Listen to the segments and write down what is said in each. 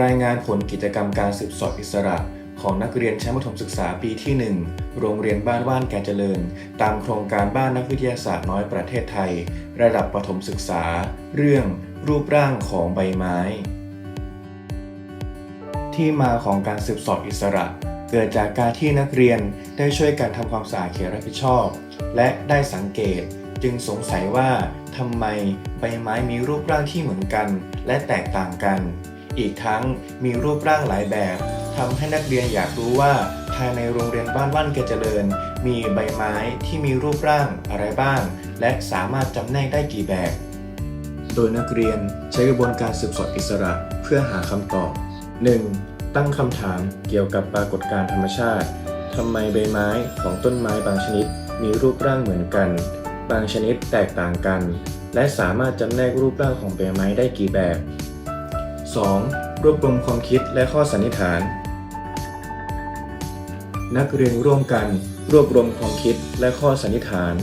รายงานผลกิจกรรมการสืบสอบอิสระของนักเรียนชั้นประถมศึกษาปีที่ 1 โรงเรียนบ้านว่านแก่เจริญ ตามโครงการบ้านนักวิทยาศาสตร์น้อยประเทศไทย ระดับประถมศึกษา เรื่องรูปร่างของใบไม้ ที่มาของการสืบสอบอิสระ เกิดจากการที่นักเรียนได้ช่วยกันทำความสะอาดเขตรับผิดชอบ และได้สังเกตจึงสงสัยว่าทำไมใบไม้มีรูปร่างที่เหมือนกัน และแตกต่างกัน อีกทั้งมีรูปร่างหลายแบบทำให้นักเรียนอยากรู้ว่าภายในโรงเรียนบ้านว่านเกเจริญ มีใบไม้ที่มีรูปร่างอะไรบ้าง และสามารถจำแนกได้กี่แบบ โดยนักเรียนใช้กระบวนการสืบสวนอิสระเพื่อหาคำตอบ 1. ตั้งคำถามเกี่ยวกับปรากฏการณ์ธรรมชาติทำไมใบไม้ของต้นไม้บางชนิดมีรูปร่างเหมือนกัน บางชนิดแตกต่างกัน และสามารถจำแนกรูปร่างของใบไม้ได้กี่แบบ 2. รวบรวมความคิดและข้อสันนิษฐาน นักเรียนร่วมกัน รวบรวมความคิดและข้อสันนิษฐาน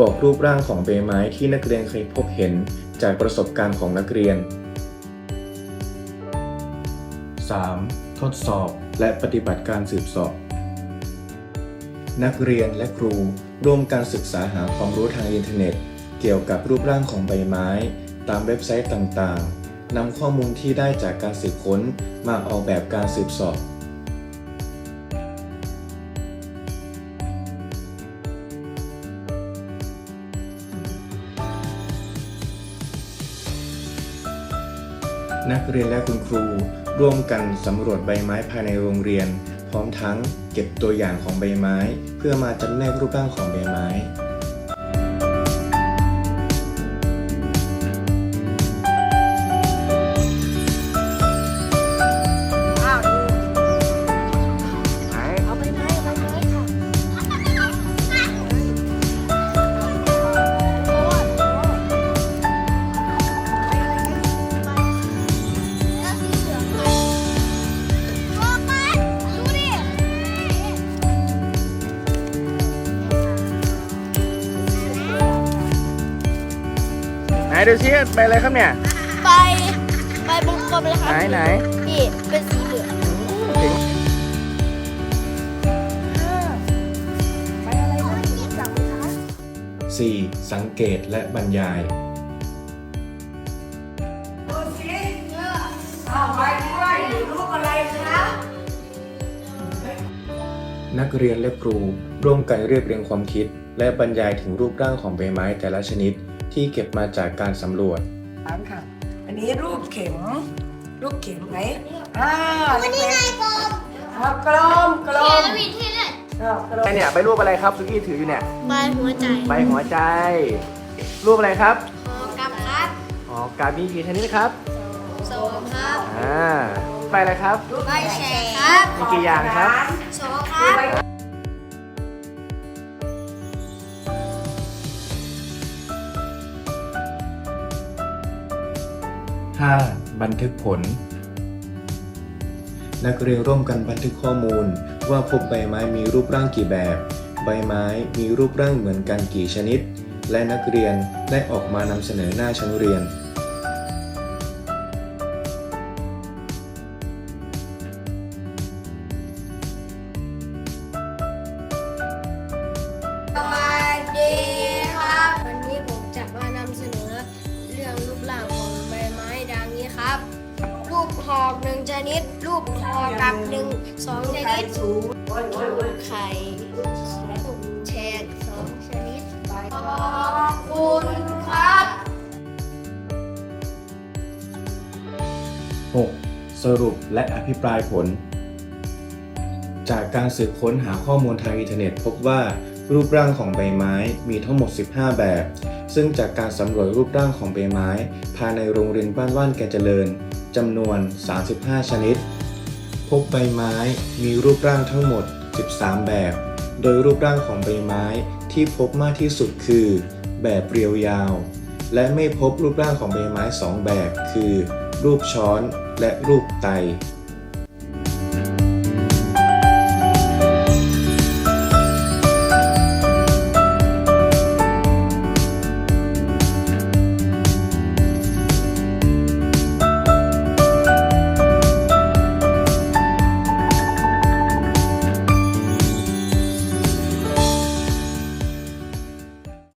บอกรูปร่างของใบไม้ที่นักเรียนเคยพบเห็นจากประสบการณ์ของนักเรียน 3. ทดสอบและปฏิบัติการสืบสอบ นักเรียนและครูร่วมการศึกษาหาความรู้ทางอินเทอร์เน็ต เกี่ยวกับรูปร่างของใบไม้ ตามเว็บไซต์ต่างๆ นำข้อมูลที่ได้จากการสืบค้นมาออกแบบการสืบสอบ นักเรียนและคุณครูร่วมกันสำรวจใบไม้ภายในโรงเรียน พร้อมทั้งเก็บตัวอย่างของใบไม้ เพื่อมาจำแนกรูปร่างของใบไม้ ดูซิไปอะไรครับเนี่ยไปไปวงกลมเลยคไหนรับไหนนี่เป็นสีเหลืองถึงไปอะไรนะจับไหมคะ 4. สังเกตและบรรยาย ดูสิเอาไปด้วยหนูรูปอะไรคะนักเรียนและครูร่วมกันเรียบเรียงความคิด และบรรยายถึงรูปร่างของใบไม้แต่ละชนิด ที่เก็บมาจากการสำรวจ ถามค่ะ อันนี้รูปเข็ม รูปเข็มไหนอ่าวันนี้ไงกลมเอากลมกลมเอากลม เนี่ยไปรูปอะไรครับสุกี้ถืออยู่เนี่ยใบหัวใจใบหัวใจ รูปอะไรครับคอกับครับอ๋อกาบมีกี่ชนิดครับสองครับอ่าไปอะไรครับ ใบแฉกครับมีกี่อย่างครับสองครับ 5. บันทึกผล นักเรียนร่วมกันบันทึกข้อมูล ว่าพบใบไม้มีรูปร่างกี่แบบ ใบไม้มีรูปร่างเหมือนกันกี่ชนิด และนักเรียนได้ออกมานำเสนอหน้าชั้นเรียน หอบหนึ่งชนิดรูปคอกับหนึ่งสองชนิดสูไข่ลูกแชกสองชนิดขอบคุณครับ 6. สรุปและอภิปรายผล จากการสืบค้นหาข้อมูลทางอินเทอร์เน็ต พบว่ารูปร่างของใบไม้มีทั้งหมด 15 แบบ ซึ่งจากการสำรวจรูปร่างของใบไม้ ภายในโรงเรียนบ้านว่านแกเจริญ จำนวน 35 ชนิด พบใบไม้มีรูปร่างทั้งหมด 13 แบบ โดยรูปร่างของใบไม้ที่พบมากที่สุดคือ แบบเรียวยาว และไม่พบรูปร่างของใบไม้ 2 แบบ คือ รูปช้อนและรูปไต